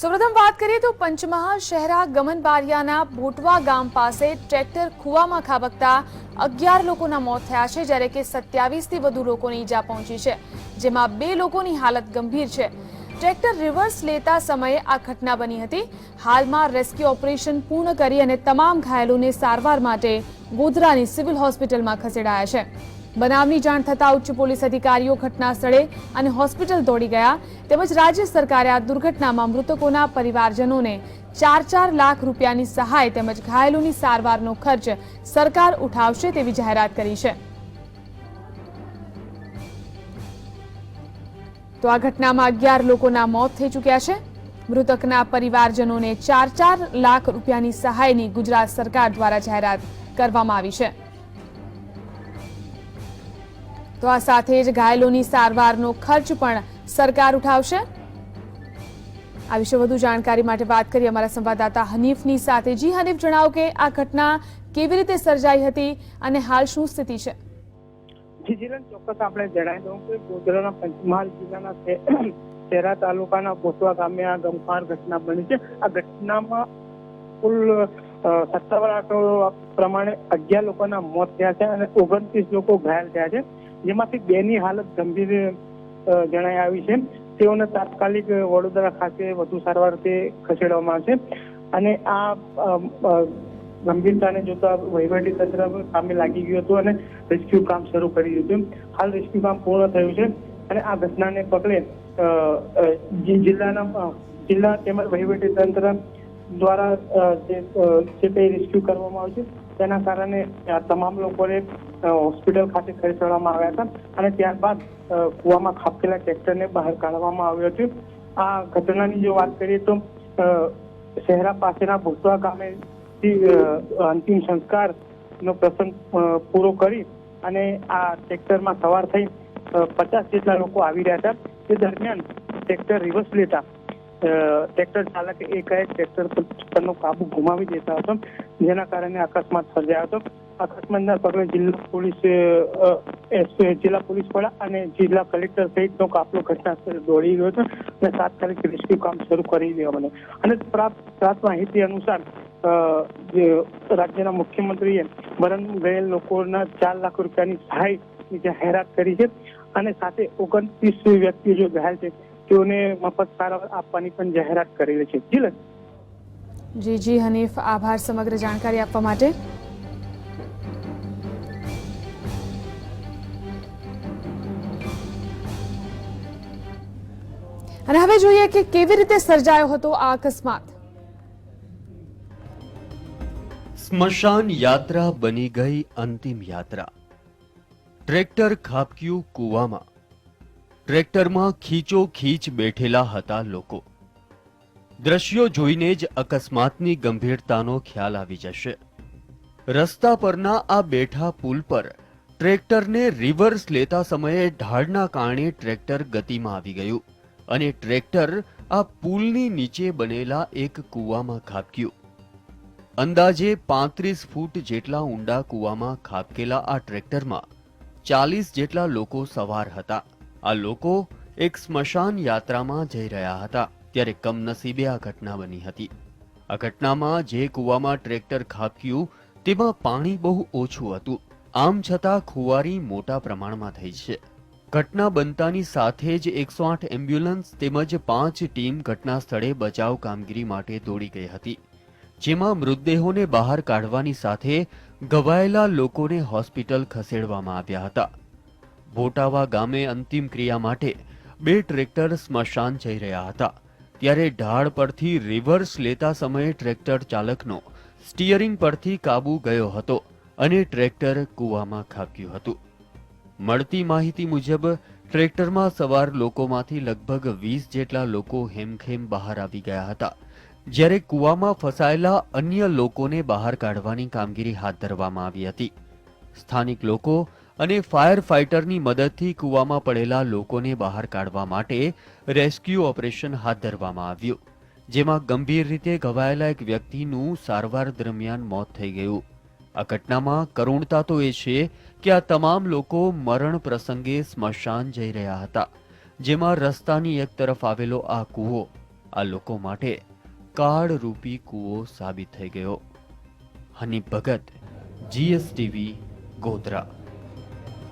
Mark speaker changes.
Speaker 1: સૌપ્રથમ વાત કરીએ તો પંચમહાલ શહેરા ગમન બારિયાના ભોટવા ગામ પાસે ટ્રેક્ટર કૂવામાં ખાબકતા અગિયાર લોકોના મોત થયા છે, જ્યારે કે સત્યાવીસથી વધુ લોકોને ઈજા પહોંચી છે, જેમાં બે લોકોની હાલત ગંભીર છે. ટ્રેક્ટર રિવર્સ લેતા સમયે આ ઘટના બની હતી. હાલમાં રેસ્ક્યુ ઓપરેશન પૂર્ણ કરી અને તમામ ઘાયલોને સારવાર માટે ગોધરાની સિવિલ હોસ્પિટલમાં ખસેડાયા છે. બનાવની જાણ થતાં ઉચ્ચ પોલીસ અધિકારીઓ ઘટના સ્થળે અને હોસ્પિટલ દોડી ગયા તેમજ રાજ્ય સરકારે આ દુર્ઘટનામાં મૃતકોના પરિવારજનોને ચાર ચાર લાખ રૂપિયાની સહાય તેમજ ઘાયલોની સારવારનો ખર્ચ સરકાર ઉઠાવશે તેવી જાહેરાત કરી છે. તો આ ઘટનામાં અગિયાર લોકોના મોત થઈ ચૂક્યા છે. મૃતકના પરિવારજનોને ચાર ચાર લાખ રૂપિયાની સહાયની ગુજરાત સરકાર દ્વારા જાહેરાત કરવામાં આવી છે. તો આ સાથે જ ઘાયલોની સારવારનો ખર્ચ પણ સરકાર ઉઠાવશે. આ વિશે વધુ જાણકારી માટે વાત કરી અમારા સંવાદદાતા હનીફની સાથે. જી હનીફ, જણાવો કે આ ઘટના કેવી રીતે સર્જાઈ હતી અને હાલ શું સ્થિતિ છે?
Speaker 2: જી જીલન ચોક્કસ આપણે જણાવી દઉં કે ગોધરાના પંચમહાલ જિલ્લાના શેરા તાલુકાના બોસવા ગામે આ ગમખાર ઘટના બની છે. આ ઘટનામાં કુલ સત્તાવાર આંકડો પ્રમાણે અગિયાર લોકોના મોત થયા છે અને ઓગણત્રીસ લોકો ઘાયલ થયા છે. જેમાંથી બેની હાલત ગંભીર જણાઈ આવી છે. તેઓને તાત્કાલિક વડોદરા ખાતે વધુ સારવાર તે ખસેડવામાં આવશે. અને આ ગંભીરતાને જોતા વહીવટી તંત્ર કામે લાગી ગયું હતું અને રેસ્ક્યુ કામ શરૂ કરી દીધું. હાલ રેસ્ક્યુ કામ પૂર્ણ થયું છે અને આ ઘટનાને પગલે જિલ્લાના જિલ્લા તેમજ વહીવટી તંત્ર દ્વારા જે તે રેસ્ક્યુ કરવામાં આવ્યું છે તેના કારણે આ તમામ લોકોને હોસ્પિટલ ખાતે ખસેડવામાં આવ્યા હતા અને ત્યારબાદ અ, ખાપકેલા ટ્રેક્ટરને બહાર કાઢવામાં આવ્યું હતું. આ ઘટનાની જો વાત કરીએ તો શહેરા પાસેના ભૂતવા ગામે અંતિમ સંસ્કાર નો પ્રસંગ પૂરો કરી અને આ ટ્રેક્ટરમાં સવાર થઈ પચાસ જેટલા લોકો આવી રહ્યા હતા. તે દરમિયાન ટ્રેક્ટર રિવર્સ લેતા ટ્રેક્ટર ચાલક એકાએક ટ્રેક્ટર પર પરનો કાબુ ગુમાવી દેતા હતો જેના કારણે અકસ્માત સર્જાયો હતો. અકસ્માતના પગલે જિલ્લા પોલીસ જિલ્લા પોલીસ વડા અને જિલ્લા કલેક્ટર સહિતનો કાફલો ઘટના સ્થળે દોડી ગયો હતો અને તાત્કાલિક રેસ્ક્યુ કામ શરૂ કરી દેવામાં અને પ્રાપ્ત પ્રાપ્ત માહિતી અનુસાર જે રાજ્યના મુખ્યમંત્રીએ મરણ ગયેલ લોકોના ચાર લાખ રૂપિયાની સહાય જાહેરાત કરી છે અને સાથે ઓગણત્રીસ વ્યક્તિઓ જો ઘાયલ છે. તેઓને મફત સારવાર આપવાની પણ જાહેરાત કરેલી છે. જીલન
Speaker 1: જી જી હનીફ આભાર સમગ્ર જાણકારી આપવા માટે. અને હવે જોઈએ કે કેવી રીતે સર્જાયો હતો આ અકસ્માત?
Speaker 3: સ્મશાન યાત્રા બની ગઈ અંતિમ યાત્રા. ટ્રેક્ટર ખાબક્યું કૂવામાં. ટ્રેક્ટરમાં ખીચો ખીચ બેઠેલા હતા લોકો. દ્રશ્યો જોઈને જ અકસ્માતની ગંભીરતાનો ખ્યાલ આવી જશે. રસ્તા પરના આ બેઠા પુલ પર ટ્રેક્ટરને રિવર્સ લેતા સમયે ઢાળના કારણે ટ્રેક્ટર ગતિમાં આવી ગયું અને ટ્રેક્ટર આ પુલની નીચે બનેલા એક કૂવામાં ખાબક્યું. અંદાજે પાંત્રીસ ફૂટ જેટલા ઊંડા કૂવામાં ખાબકેલા આ ટ્રેક્ટરમાં ચાલીસ જેટલા લોકો સવાર હતા. આ લોકો એક સ્મશાન યાત્રામાં જઈ રહ્યા હતા, ત્યારે કમનસીબે આ ઘટના બની હતી. આ ઘટનામાં જે કૂવામાં ટ્રેક્ટર ખાબક્યું, તેમાં પાણી બહુ ઓછું હતું. આમ છતાં ખુવારી મોટા પ્રમાણમાં થઈ છે. ઘટના બનતાની સાથે જ એકસો આઠ એમ્બ્યુલન્સ તેમજ પાંચ ટીમ ઘટના સ્થળે બચાવ કામગીરી માટે દોડી ગઈ હતી. જેમાં મૃતદેહોને બહાર કાઢવાની સાથે ઘવાયેલા લોકોને હોસ્પિટલ ખસેડવામાં આવ્યા હતા. ભોટાવા ગામે અંતિમ ક્રિયા માટે બે ટ્રેક્ટર સ્મશાન જઈ રહ્યા હતા. ત્યારે ઢાળ પરથી રિવર્સ લેતા સમયે ટ્રેક્ટર ચાલકનો સ્ટીયરિંગ પરથી કાબુ ગયો હતો અને ટ્રેક્ટર કૂવામાં ખાબક્યું હતું. મળતી માહિતી મુજબ, ટ્રેક્ટરમાં સવાર લોકોમાંથી લગભગ વીસ જેટલા લોકો હેમખેમ બહાર આવી ગયા હતા. જ્યારે કૂવામાં ફસાયેલા અન્ય લોકોને બહાર કાઢવાની કામગીરી હાથ ધરવામાં આવી હતી. સ્થાનિક લોકો અને ફાયર ફાઇટરની મદદથી કૂવામાં પડેલા લોકોને બહાર કાઢવા માટે રેસ્ક્યુ ઓપરેશન હાથ ધરવામાં આવ્યું, જેમાં ગંભીર રીતે ઘવાયેલા એક વ્યક્તિનું સારવાર દરમિયાન મોત થઈ ગયું. આ ઘટનામાં કરુણતા તો એ છે કે આ તમામ લોકો મરણ પ્રસંગે સ્મશાન જઈ રહ્યા હતા, જેમાં રસ્તાની એક તરફ આવેલો આ કૂવો, આ લોકો માટે કાળરૂપી કૂવો સાબિત થઈ ગયો. હની ભગત જીએસટીવી ગોધરા.